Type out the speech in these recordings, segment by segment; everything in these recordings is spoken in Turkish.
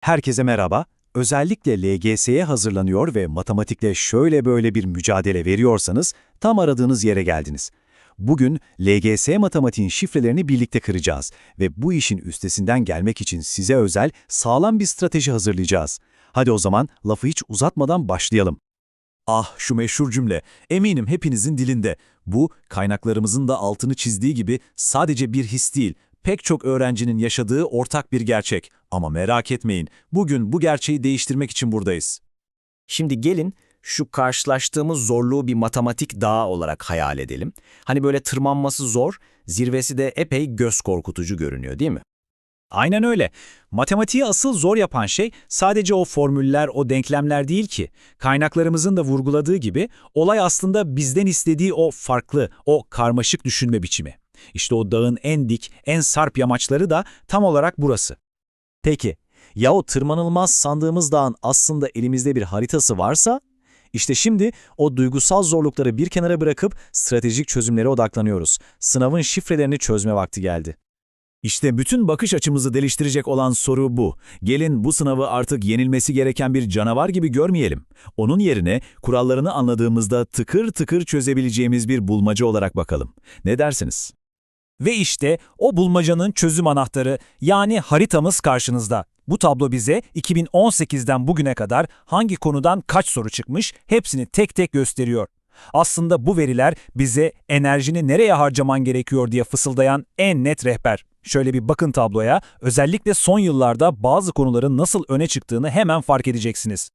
Herkese merhaba. Özellikle LGS'ye hazırlanıyor ve matematikle şöyle böyle bir mücadele veriyorsanız tam aradığınız yere geldiniz. Bugün LGS matematiğin şifrelerini birlikte kıracağız ve bu işin üstesinden gelmek için size özel sağlam bir strateji hazırlayacağız. Hadi o zaman lafı hiç uzatmadan başlayalım. Ah şu meşhur cümle, eminim hepinizin dilinde. Bu, kaynaklarımızın da altını çizdiği gibi sadece bir his değil, pek çok öğrencinin yaşadığı ortak bir gerçek. Ama merak etmeyin, bugün bu gerçeği değiştirmek için buradayız. Şimdi gelin şu karşılaştığımız zorluğu bir matematik dağı olarak hayal edelim. Hani böyle tırmanması zor, zirvesi de epey göz korkutucu görünüyor değil mi? Aynen öyle. Matematiği asıl zor yapan şey sadece o formüller, o denklemler değil ki. Kaynaklarımızın da vurguladığı gibi olay aslında bizden istediği o farklı, o karmaşık düşünme biçimi. İşte o dağın en dik, en sarp yamaçları da tam olarak burası. Peki, ya o tırmanılmaz sandığımız dağın aslında elimizde bir haritası varsa? İşte şimdi o duygusal zorlukları bir kenara bırakıp stratejik çözümlere odaklanıyoruz. Sınavın şifrelerini çözme vakti geldi. İşte bütün bakış açımızı değiştirecek olan soru bu. Gelin bu sınavı artık yenilmesi gereken bir canavar gibi görmeyelim. Onun yerine kurallarını anladığımızda tıkır tıkır çözebileceğimiz bir bulmaca olarak bakalım. Ne dersiniz? Ve işte o bulmacanın çözüm anahtarı yani haritamız karşınızda. Bu tablo bize 2018'den bugüne kadar hangi konudan kaç soru çıkmış hepsini tek tek gösteriyor. Aslında bu veriler bize enerjini nereye harcaman gerekiyor diye fısıldayan en net rehber. Şöyle bir bakın tabloya, özellikle son yıllarda bazı konuların nasıl öne çıktığını hemen fark edeceksiniz.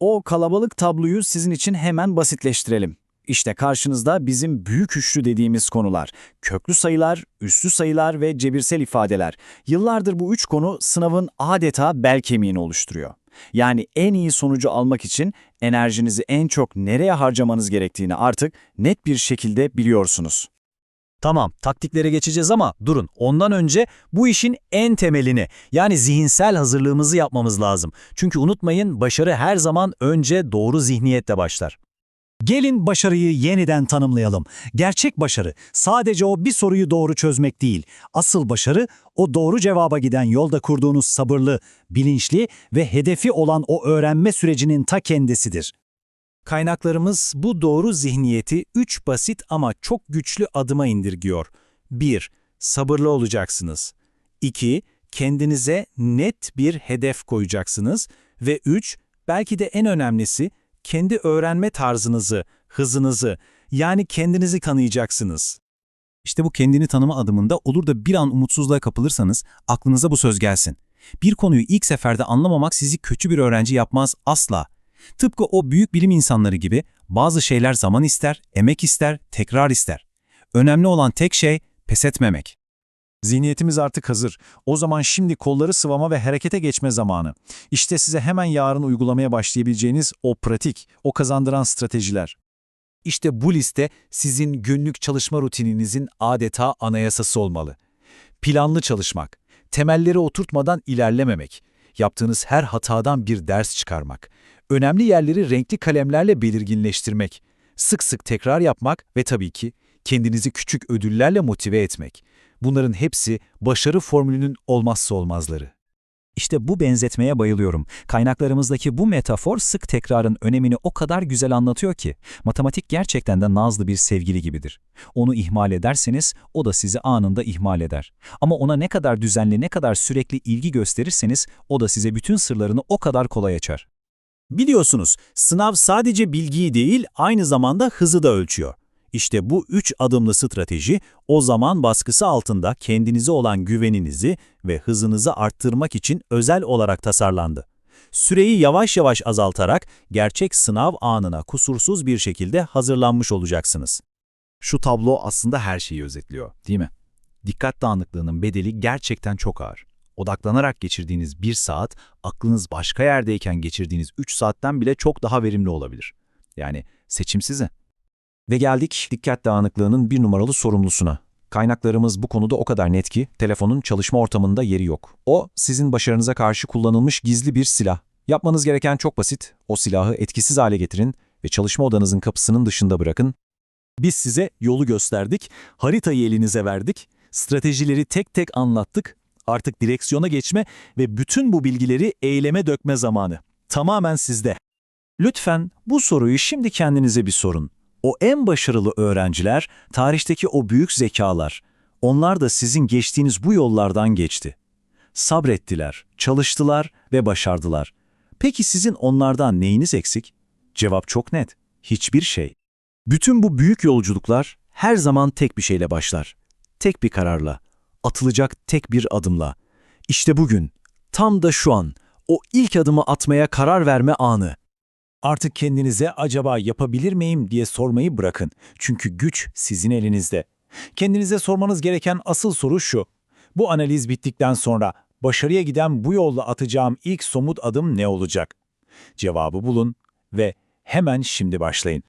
O kalabalık tabloyu sizin için hemen basitleştirelim. İşte karşınızda bizim büyük üçlü dediğimiz konular. Köklü sayılar, üslü sayılar ve cebirsel ifadeler. Yıllardır bu üç konu sınavın adeta bel kemiğini oluşturuyor. Yani en iyi sonucu almak için enerjinizi en çok nereye harcamanız gerektiğini artık net bir şekilde biliyorsunuz. Tamam, taktiklere geçeceğiz ama durun. Ondan önce bu işin en temelini, yani zihinsel hazırlığımızı yapmamız lazım. Çünkü unutmayın, başarı her zaman önce doğru zihniyetle başlar. Gelin başarıyı yeniden tanımlayalım. Gerçek başarı sadece o bir soruyu doğru çözmek değil. Asıl başarı o doğru cevaba giden yolda kurduğunuz sabırlı, bilinçli ve hedefi olan o öğrenme sürecinin ta kendisidir. Kaynaklarımız bu doğru zihniyeti üç basit ama çok güçlü adıma indirgiyor. 1. Sabırlı olacaksınız. 2. Kendinize net bir hedef koyacaksınız. Ve 3. Belki de en önemlisi, kendi öğrenme tarzınızı, hızınızı, yani kendinizi tanıyacaksınız. İşte bu kendini tanıma adımında olur da bir an umutsuzluğa kapılırsanız aklınıza bu söz gelsin. Bir konuyu ilk seferde anlamamak sizi kötü bir öğrenci yapmaz asla. Tıpkı o büyük bilim insanları gibi bazı şeyler zaman ister, emek ister, tekrar ister. Önemli olan tek şey pes etmemek. Zihniyetimiz artık hazır. O zaman şimdi kolları sıvama ve harekete geçme zamanı. İşte size hemen yarın uygulamaya başlayabileceğiniz o pratik, o kazandıran stratejiler. İşte bu liste sizin günlük çalışma rutininizin adeta anayasası olmalı. Planlı çalışmak, temelleri oturtmadan ilerlememek, yaptığınız her hatadan bir ders çıkarmak, önemli yerleri renkli kalemlerle belirginleştirmek, sık sık tekrar yapmak ve tabii ki kendinizi küçük ödüllerle motive etmek. Bunların hepsi başarı formülünün olmazsa olmazları. İşte bu benzetmeye bayılıyorum. Kaynaklarımızdaki bu metafor sık tekrarın önemini o kadar güzel anlatıyor ki, matematik gerçekten de nazlı bir sevgili gibidir. Onu ihmal ederseniz, o da sizi anında ihmal eder. Ama ona ne kadar düzenli, ne kadar sürekli ilgi gösterirseniz, o da size bütün sırlarını o kadar kolay açar. Biliyorsunuz, sınav sadece bilgiyi değil, aynı zamanda hızı da ölçüyor. İşte bu üç adımlı strateji, o zaman baskısı altında kendinize olan güveninizi ve hızınızı arttırmak için özel olarak tasarlandı. Süreyi yavaş yavaş azaltarak gerçek sınav anına kusursuz bir şekilde hazırlanmış olacaksınız. Şu tablo aslında her şeyi özetliyor, değil mi? Dikkat dağınıklığının bedeli gerçekten çok ağır. Odaklanarak geçirdiğiniz bir saat, aklınız başka yerdeyken geçirdiğiniz 3 saatten bile çok daha verimli olabilir. Yani seçim size. Ve geldik dikkat dağınıklığının bir numaralı sorumlusuna. Kaynaklarımız bu konuda o kadar net ki telefonun çalışma ortamında yeri yok. O sizin başarınıza karşı kullanılmış gizli bir silah. Yapmanız gereken çok basit. O silahı etkisiz hale getirin ve çalışma odanızın kapısının dışında bırakın. Biz size yolu gösterdik, haritayı elinize verdik, stratejileri tek tek anlattık Artık direksiyona geçme ve bütün bu bilgileri eyleme dökme zamanı. Tamamen sizde. Lütfen bu soruyu şimdi kendinize bir sorun. O en başarılı öğrenciler, tarihteki o büyük zekalar, onlar da sizin geçtiğiniz bu yollardan geçti. Sabrettiler, çalıştılar ve başardılar. Peki sizin onlardan neyiniz eksik? Cevap çok net. Hiçbir şey. Bütün bu büyük yolculuklar her zaman tek bir şeyle başlar. Tek bir kararla. Atılacak tek bir adımla. İşte bugün, tam da şu an, o ilk adımı atmaya karar verme anı. Artık kendinize acaba yapabilir miyim diye sormayı bırakın. Çünkü güç sizin elinizde. Kendinize sormanız gereken asıl soru şu. Bu analiz bittikten sonra başarıya giden bu yolla atacağım ilk somut adım ne olacak? Cevabı bulun ve hemen şimdi başlayın.